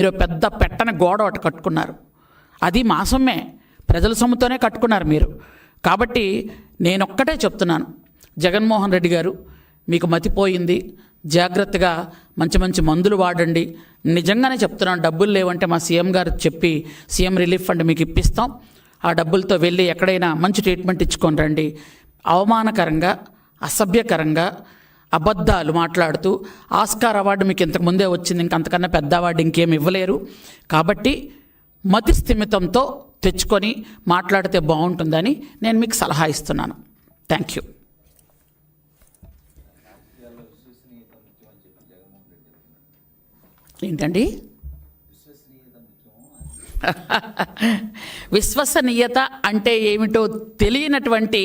మీరు పెద్ద పెట్టని గోడ ఒకటి కట్టుకున్నారు. అది మా సొమ్మే ప్రజల సొమ్ముతోనే కట్టుకున్నారు మీరు. కాబట్టి నేనొక్కటే చెప్తున్నాను. జగన్మోహన్ రెడ్డి గారు మీకు మతిపోయింది జాగ్రత్తగా మంచి మంచి మందులు వాడండి. నిజంగానే చెప్తున్నాను డబ్బులు లేవంటే మా సీఎం గారు చెప్పి సీఎం రిలీఫ్ ఫండ్ మీకు ఇప్పిస్తాం. ఆ డబ్బులతో వెళ్ళి ఎక్కడైనా మంచి ట్రీట్మెంట్ ఇచ్చుకొని రండి. అవమానకరంగా అసభ్యకరంగా అబద్ధాలు మాట్లాడుతూ ఆస్కార్ అవార్డు మీకు ఇంతకు ముందే వచ్చింది ఇంక అంతకన్నా పెద్ద అవార్డు ఇంకేం ఇవ్వలేరు. కాబట్టి మతి స్థిమితంతో తెచ్చుకొని మాట్లాడితే బాగుంటుందని నేను మీకు సలహా ఇస్తున్నాను. థ్యాంక్ యూ ఏంటండి? విశ్వసనీయత అంటే ఏమిటో తెలియనటువంటి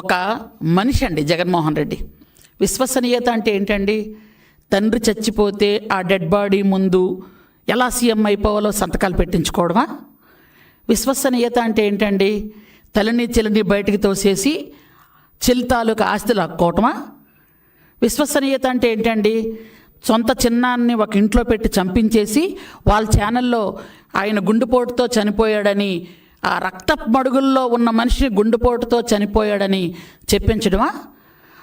ఒక మనిషి అండి జగన్మోహన్ రెడ్డి. విశ్వసనీయత అంటే ఏంటండి? తండ్రి చచ్చిపోతే ఆ డెడ్ బాడీ ముందు ఎలా సీఎం అయిపోవాలో సంతకాలు పెట్టించుకోవడమా? విశ్వసనీయత అంటే ఏంటండి? తల్లిని చెల్లిని బయటికి తోసేసి చెల్లి తాలూకు ఆస్తులు హక్కోవటమా విశ్వసనీయత అంటే ఏంటండి? సొంత చిన్నాన్ని ఒక ఇంట్లో పెట్టి చంపించేసి వాళ్ళ ఛానల్లో ఆయన గుండెపోటుతో చనిపోయాడని ఆ రక్త మడుగుల్లో ఉన్న మనిషిని గుండెపోటుతో చనిపోయాడని చెప్పించడమా?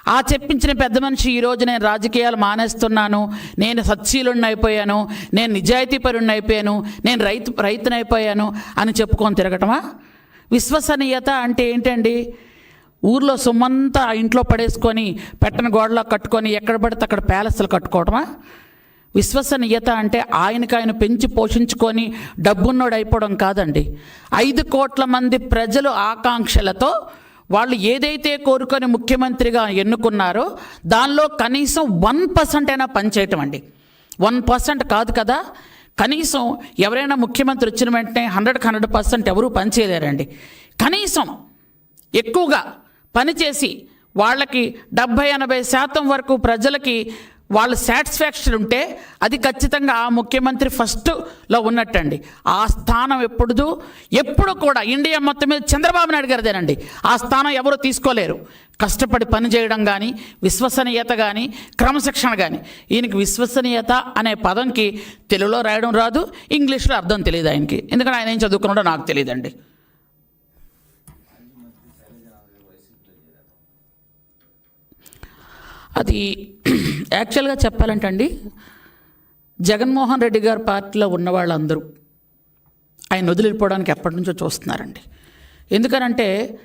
ఆ చెప్పించిన పెద్ద మనిషి ఈరోజు నేను రాజకీయాలు మానేస్తున్నాను నేను సత్శీలుణ్ణి అయిపోయాను నేను నిజాయితీపరుణ్ణి అయిపోయాను నేను రైతు రైతునైపోయాను అని చెప్పుకొని తిరగటమా? విశ్వసనీయత అంటే ఏంటండి? ఊర్లో సొమ్మంతా ఆ ఇంట్లో పడేసుకొని పెట్టని గోడలో కట్టుకొని ఎక్కడ పడితే అక్కడ ప్యాలెస్లు కట్టుకోవటమా? విశ్వసనీయత అంటే ఆయనకు ఆయన పెంచి పోషించుకొని డబ్బున్నోడు అయిపోవడం కాదండి. ఐదు కోట్ల మంది ప్రజలు ఆకాంక్షలతో వాళ్ళు ఏదైతే కోరుకొని ముఖ్యమంత్రిగా ఎన్నుకున్నారో దానిలో కనీసం వన్ పర్సెంట్ అయినా పనిచేయటం అండి. వన్ పర్సెంట్ కాదు కదా. కనీసం ఎవరైనా ముఖ్యమంత్రి వచ్చిన వెంటనే హండ్రెడ్కి హండ్రెడ్ పర్సెంట్ ఎవరూ పనిచేయలేరండి కనీసం ఎక్కువగా పనిచేసి వాళ్ళకి డెబ్భై ఎనభై శాతం వరకు ప్రజలకి వాళ్ళ సాటిస్ఫాక్షన్ ఉంటే అది ఖచ్చితంగా ఆ ముఖ్యమంత్రి ఫస్ట్లో ఉన్నట్టండి. ఆ స్థానం ఎప్పుడు ఎప్పుడు కూడా ఇండియా మొత్తం మీద చంద్రబాబు నాయుడు గారిదేనండి. ఆ స్థానం ఎవరు తీసుకోలేరు. కష్టపడి పని చేయడం కానీ విశ్వసనీయత కానీ క్రమశిక్షణ కానీ ఈయనకి విశ్వసనీయత అనే పదంకి తెలుగులో రాయడం రాదు ఇంగ్లీష్లో అర్థం తెలియదు ఆయనకి. ఎందుకంటే ఆయన ఏం చదువుకున్నాడో నాకు తెలియదండి. అది యాక్చువల్గా చెప్పాలంటే అండి జగన్మోహన్ రెడ్డి గారి పార్టీలో ఉన్న వాళ్ళందరూ ఆయన వదిలిపోవడానికి ఎప్పటి నుంచో చూస్తున్నారండి. ఎందుకనంటే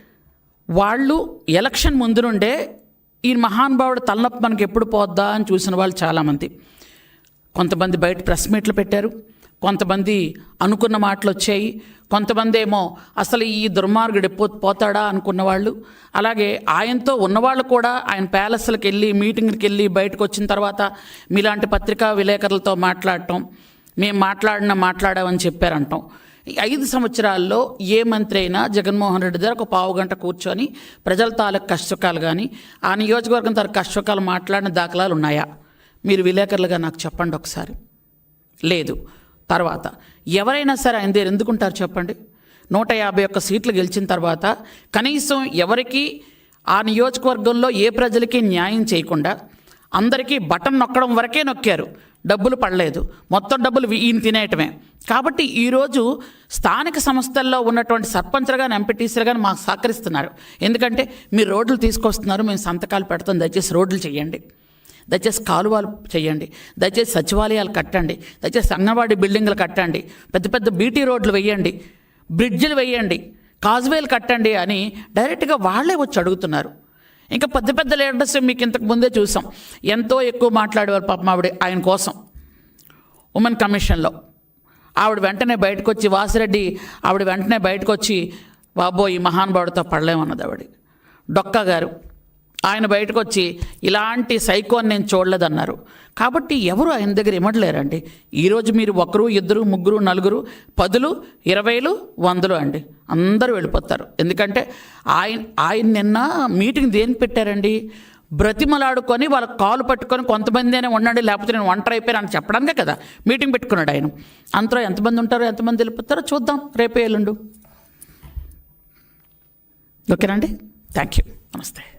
వాళ్ళు ఎలక్షన్ ముందు నుండే ఈ మహానుభావుడు తలనొప్పి మనకి ఎప్పుడు పోద్దా అని చూసిన వాళ్ళు చాలామంది. కొంతమంది బయట ప్రెస్ మీట్లు పెట్టారు. కొంతమంది అనుకున్న మాటలు వచ్చాయి. కొంతమంది ఏమో అసలు ఈ దుర్మార్గుడు ఎప్పుడు పోతాడా అనుకున్న వాళ్ళు. అలాగే ఆయనతో ఉన్నవాళ్ళు కూడా ఆయన ప్యాలెస్లకు వెళ్ళి మీటింగ్కి వెళ్ళి బయటకు వచ్చిన తర్వాత మీలాంటి పత్రికా విలేకరులతో మాట్లాడటం మేము మాట్లాడిన మాట్లాడామని చెప్పారంటాం. ఐదు సంవత్సరాల్లో ఏ మంత్రి అయినా జగన్మోహన్ రెడ్డి దగ్గర ఒక పావు గంట కూర్చొని ప్రజల తాలూకు కష్టకాలు కానీ ఆ నియోజకవర్గం తాలూకు కష్టకాలు మాట్లాడిన దాఖలాలు ఉన్నాయా? మీరు విలేకరులుగా నాకు చెప్పండి ఒకసారి. లేదు. తర్వాత ఎవరైనా సరే ఆయన దగ్గర ఎందుకుంటారు చెప్పండి? నూట యాభై ఒక్క సీట్లు గెలిచిన తర్వాత కనీసం ఎవరికి ఆ నియోజకవర్గంలో ఏ ప్రజలకి న్యాయం చేయకుండా అందరికీ బటన్ నొక్కడం వరకే నొక్కారు. డబ్బులు పడలేదు. మొత్తం డబ్బులు ఈయన తినేయటమే. కాబట్టి ఈరోజు స్థానిక సంస్థల్లో ఉన్నటువంటి సర్పంచ్లు కానీ ఎంపీటీసీలు కానీ మాకు సహకరిస్తున్నారు. ఎందుకంటే మీరు రోడ్లు తీసుకొస్తున్నారు మేము సంతకాలు పెడతాం దయచేసి రోడ్లు చేయండి దయచేసి కాలువలు చేయండి. దయచేసి సచివాలయాలు కట్టండి. దయచేసి అంగన్వాడీ బిల్డింగ్లు కట్టండి. పెద్ద పెద్ద బీటీ రోడ్లు వేయండి. బ్రిడ్జిలు వేయండి. కాజ్వేలు కట్టండి అని డైరెక్ట్గా వాళ్ళే వచ్చి అడుగుతున్నారు. ఇంకా పెద్ద పెద్ద లీడర్స్ మీకు ఇంతకు ముందే చూసాం. ఎంతో ఎక్కువ మాట్లాడేవారు పాపం ఆవిడ ఆయన కోసం. ఉమెన్ కమిషన్లో. ఆవిడ వెంటనే బయటకు వచ్చి వాసిరెడ్డి ఆవిడ వెంటనే బయటకు వచ్చి బాబో ఈ మహానుభావుడితో పడలేమన్నది ఆవిడ. డొక్కా గారు ఆయన బయటకు వచ్చి ఇలాంటి సైకోని నేను చూడలేదన్నారు. కాబట్టి ఎవరు ఆయన దగ్గర ఇమ్మడలేరండి ఈరోజు మీరు ఒకరు ఇద్దరు ముగ్గురు నలుగురు పదులు ఇరవైలు వందలు అండి. అందరూ వెళ్ళిపోతారు. ఎందుకంటే ఆయన ఆయన నిన్న మీటింగ్ దేని పెట్టారండి? బ్రతిమలాడుకొని వాళ్ళ కాలు పట్టుకొని కొంతమంది అయినా ఉండండి లేకపోతే నేను ఒంటరి అయిపోయాను అని చెప్పడానికే కదా మీటింగ్ పెట్టుకున్నాడు ఆయన. అంతలో ఎంతమంది ఉంటారో ఎంతమంది వెళ్ళిపోతారో చూద్దాం. రేపే ఎల్లుండు. ఓకేనండి థ్యాంక్ యూ నమస్తే.